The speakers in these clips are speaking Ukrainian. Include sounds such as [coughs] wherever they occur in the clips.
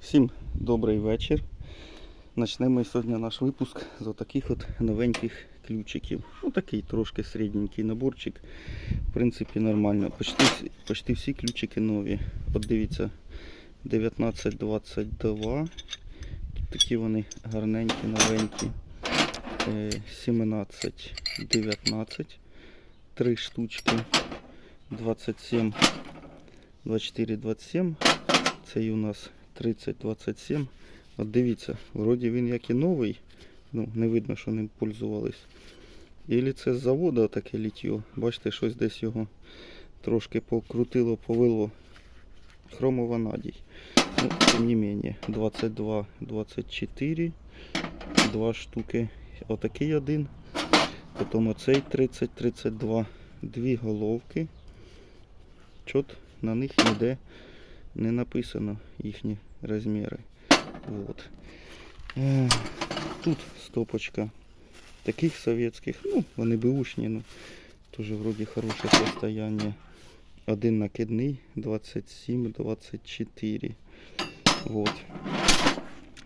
Всім добрий вечір. Почнемо сьогодні наш випуск з отаких от новеньких ключиків. Отакий трошки середненький наборчик. В принципі, нормально. Почти, почти всі ключики нові. От дивіться, 1922. Тут такі вони гарненькі, новенькі. Е, 17, 19. Три штучки. 27, 24, 27. Цей у нас 30-27. От дивіться, вроді він як і новий. Ну, не видно, що ним пользувались. Ілі це з заводу таке літьо. Бачите, щось десь його трошки покрутило, повело. Хромованадій. Ну, тим не менее, 22, 24. Два штуки. Отакий один. Потім оцей 30, 32. Дві головки. Чот на них ніде не написано їхні розміри. Вот. Е, Тут стопочка таких советских, ну, вони бэушні, ну, тоже вроде хороше состояние. Один накидний, 27, 24. Вот.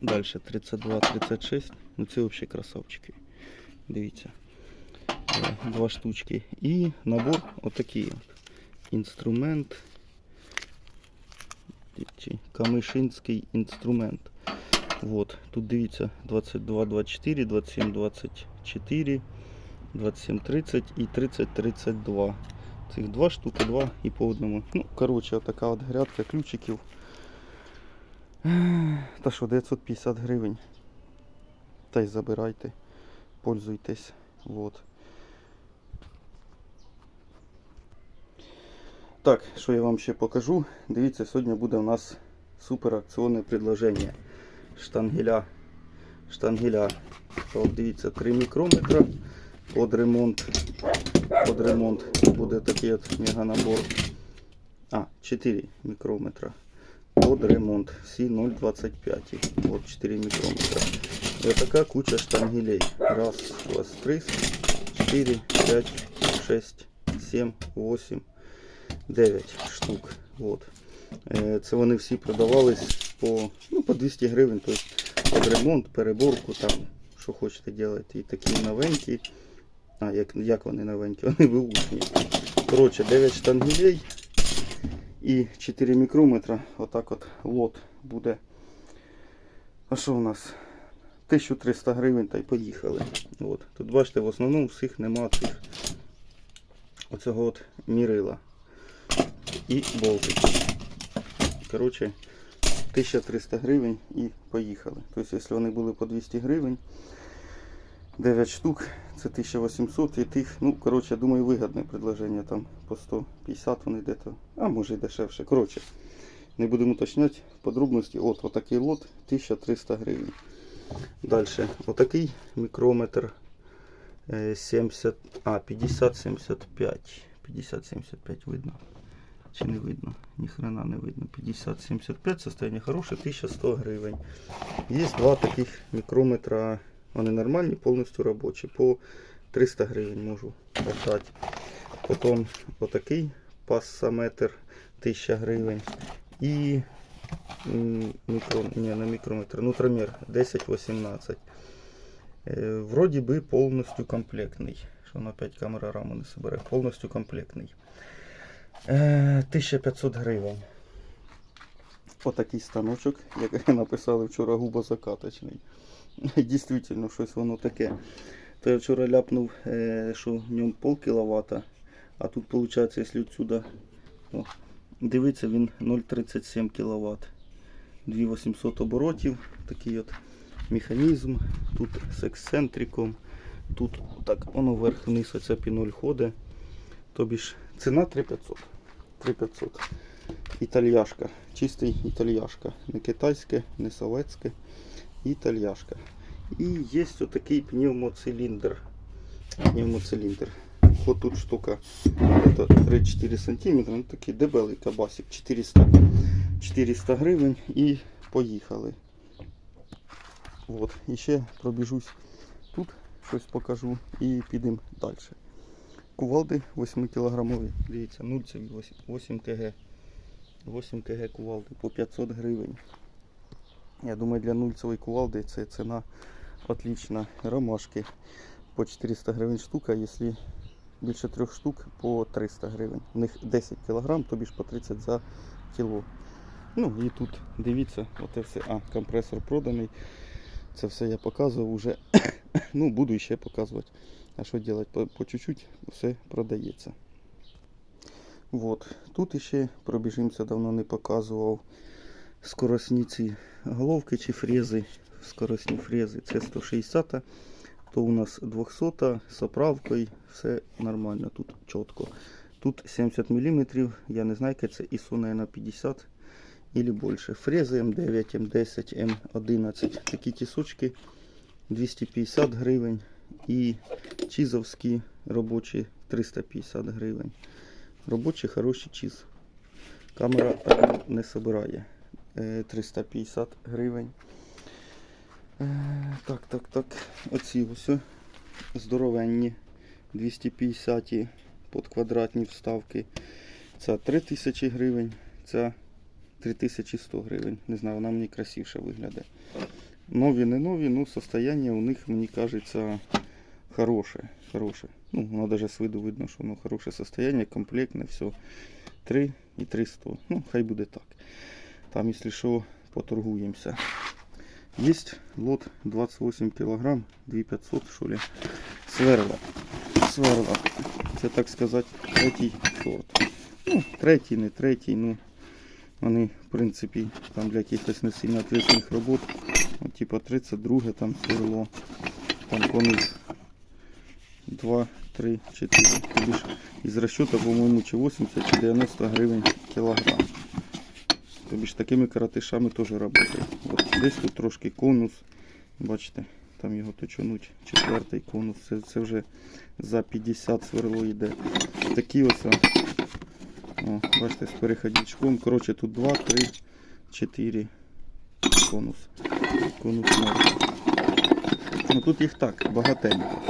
Дальше 32, 36. Ну це вообще красавчики. Дивіться. Е, Два штучки. І набор отакий от. Інструмент камишинський інструмент. Вот. Тут дивіться 22, 24, 27, 24, 27, 30 і 30, 32. Цих два штуки, два і по одному. Ну, коротше, така от грядка ключиків. Та що, 950 гривень. Та й забирайте, пользуйтесь. Вот. Так, що я вам ще покажу. Дивіться, сьогодні буде у нас супер акціонне предложення. Штангеля. Штангеля. От дивіться, 3 мікрометра під ремонт. Під ремонт буде такий от мега набор. А, 4 мікрометра. Під ремонт. Всі 0,25. От 4 мікрометра. І така куча штангелей. Раз, два, три, 4, 5, 6, 7, 8. 9 штук. От. Е, Це вони всі продавались по, ну, по 200 гривень. Тобто під ремонт, переборку, там, що хочете робити. І такі новенькі. А, як, як вони новенькі? [laughs] Вони виушні. Коротше, 9 штангелей і 4 мікрометра. Отак от лот буде. А що у нас? 1300 гривень та й поїхали. От. Тут бачите, в основному всіх нема цих оцього от мірила і болтики. Коротше, 1300 гривень і поїхали. Тобто, якщо вони були по 200 гривень, 9 штук, це 1800 і тих, ну, коротше, думаю, вигідне предложення там по 150 вони де-то, а може і дешевше. Коротше, не будемо уточняти подробності. От, отакий лот 1300 гривень. Далі, отакий мікрометр е, 70, а, 50-75. 50-75 видно. Чи не видно? Ніхрена не видно. 50-75, состояние хороше, 1100 гривень. Є два таких мікрометра. Вони нормальні, повністю робочі. По 300 гривень можу продати. Потім отакий пассаметр 1000 гривень. І мікро, ні, не мікрометр, нутромір 10-18. Е, Вроді би повністю комплектний. Що на 5 камера раму не собере. Повністю комплектний. Е, 1500 гривень. Отакий станочок, як [laughs] написали вчора губозакаточний. [laughs] Дійсно, щось воно таке. То я вчора ляпнув, е, що в ньому пол кіловата, а тут виходить, якщо відсюди о, дивиться, він 0,37 кВт. 2800 оборотів, такий от механізм. Тут з ексцентриком. Тут так воно вверх-вниз оця піноль ходить. Тобі ж ціна 3500. 3500. Італьяшка. Чистий італьяшка. Не китайське, не советське. Італьяшка. І є отакий пневмоциліндр. Пневмоциліндр. От тут штука это 3-4 см. Ну такий дебелий кабасик. 400, 400 гривень і поїхали. От. І ще пробіжусь тут, щось покажу і підемо далі. Кувалди 8 кілограмові. Дивіться, 0,8 кг. 8 кг кувалди по 500 гривень. Я думаю, для нульцевої кувалди це ціна отлична. Ромашки по 400 гривень штука, якщо більше трьох штук по 300 гривень. У них 10 кг, тобі ж по 30 за кіло. Ну і тут дивіться, оце все. А, компресор проданий. Це все я показував уже. [coughs] ну, буду ще показувати. А що робити? По, по чуть-чуть все продається. Вот. Тут ще пробіжимося, давно не показував скоросні ці головки чи фрези. Скоросні фрези. Це 160, то у нас 200 з оправкою, все нормально, тут чітко. Тут 70 мм, я не знаю, яке це ISO, наверное, 50 или більше. Фрези М9, М10, М11. Такі тісочки 250 гривень. І чизовські робочі 350 гривень. Робочий хороший чиз. Камера не собирає. Е, 350 гривень. Е, Так, так, так. Оці ось здоровенні 250 подквадратні вставки. Це 3000 гривень, це 3100 гривень. Не знаю, вона мені красивше виглядає. Нові, не нові, ну состояние у них, мені кажеться, хороше. хороше. Ну, воно даже з виду видно, що воно хороше состояние, комплектне, все. 3 і 300. Ну, хай буде так. Там, якщо що, поторгуємося. Есть лот 28 килограмм, 2500 что ли, сверла. Сверла. Це так сказати третій сорт. Ну, третій, не третій, ну вони, в принципі, там для якихось не сильно ответственних робот. От, типа 32 там сверло. Там конус 2, 3, 4. Тобі ж із розчету, по-моєму, чи 80, чи 90 гривень кілограм. Тобі ж такими коротишами теж працює. От десь тут трошки конус. Бачите, там його точонуть. Четвертий конус. Це, це вже за 50 сверло йде. Такі ось. О, бачите, з переходничком. Коротше, тут 2, 3, 4 конус. Конус. Ну тут їх так, багатенько.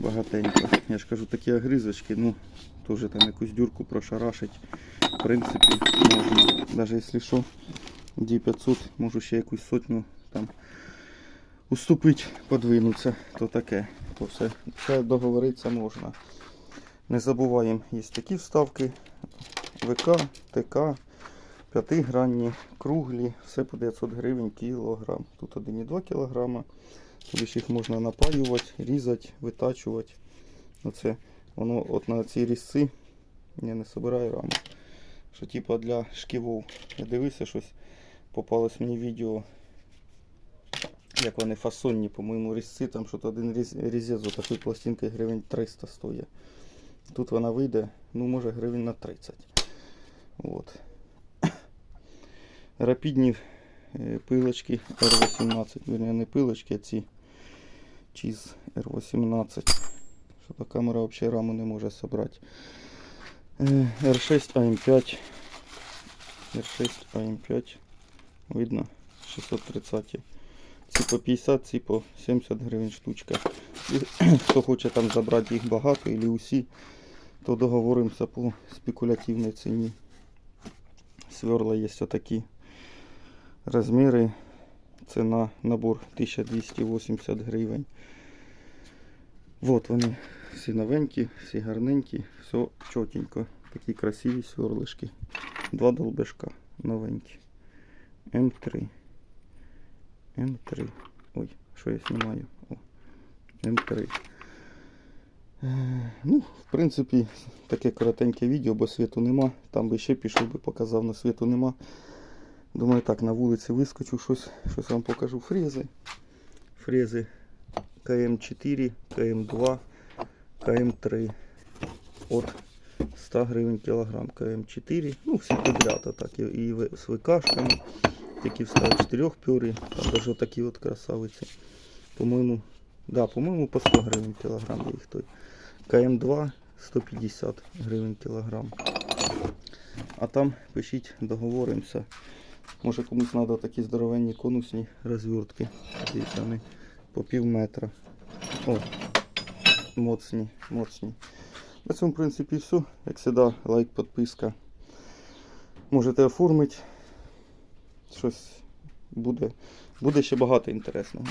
Багатенько. Я ж кажу, такі огризочки, ну, теж там якусь дюрку прошарашить. В принципі, можна. Навіть якщо що, D500, можу ще якусь сотню там уступити, подвинутися, то таке. То все, все договоритися можна. Не забуваємо, є такі вставки. ВК, ТК, п'ятигранні, круглі, все по 900 гривень кілограм. Тут 1,2 кілограма. Тобто їх можна напаювати, різати, витачувати. Оце воно от на ці різці. Я не собираю раму. Що типа для шківов. Я дивився щось. Попалось мені відео. Як вони фасонні, по-моєму, різці, там що один різ, різець з такою пластинкою гривень 300 стоїть. Тут вона вийде, ну може гривень на 30. От. Рапідні е, пилочки R18. Вірні, не пилочки, а ці чіз R18. Що та камера взагалі раму не може зібрати. Е, R6 AM5. R6 AM5. Видно? 630. Ці по 50, ці по 70 гривень штучка. [clears throat] Хто хоче там забрати їх багато або усі, то договоримося по спекулятивній ціні. Сверла є такі розміри. Ціна набор 1280 гривень. Вот вони всі новенькі, всі гарненькі, все чотенько. Такі красиві сверлишки. Два долбешка новенькі. М3. М3. Ой, що я знімаю? О, М3. Е, Ну, в принципі, таке коротеньке відео, бо світу нема. Там би ще пішов би, показав, на світу нема. Думаю, так, на вулиці вискочу щось, щось вам покажу. Фрези. Фрези КМ4, КМ2, КМ3. От 100 гривень кілограм КМ4. Ну, всі підряд, так, і, і з викашками. Такі вставить 4 пюри. Там даже такі от красавиці. По-моєму, да, по-моєму, по 100 гривень кілограм їх той. КМ2 150 гривень кілограм. А там пишіть, договоримося. Може комусь треба такі здоровенні конусні розвертки. Дивіться, вони по пів метра. О, моцні, моцні. На цьому, в принципі, все. Як завжди, лайк, підписка. Можете оформити щось буде, буде ще багато інтересного.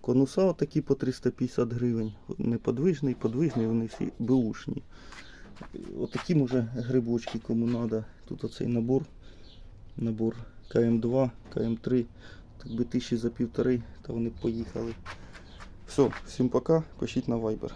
Конуса отакі по 350 гривень. Неподвижний, подвижний, вони всі беушні. Отакі може грибочки, кому треба. Тут оцей набор. Набор КМ2, КМ3. Так би тисячі за півтори, та вони поїхали. Все, всім пока, пишіть на Viber.